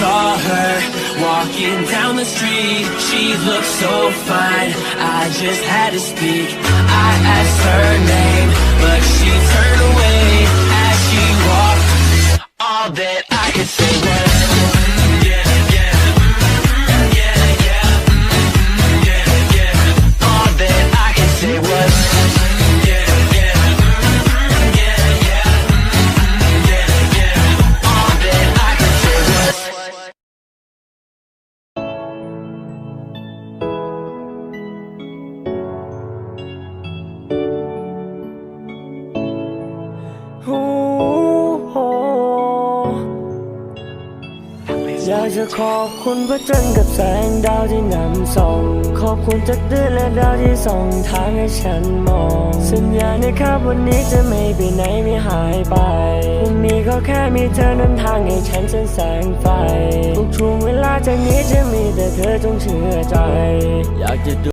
saw her walking down the street. She looked so fine, I just had to speak. I asked her name, but she turned away as she walked. All that I could say was. อยากจะขอบคุณพระจันทร์กับแสงดาวที่นำส่อง ขอบคุณจากเดือนและดาวที่ส่องทางให้ฉันมอง สัญญาในครับวันนี้จะไม่ไปไหนไม่หายไปพรุ่งนี้ก็แค่มีเธอนำทางให้ฉันเส้นแสงไฟ ทุกช่วงเวลาจากนี้จะมีแต่เธอจงเชื่อใจ อยากจะดู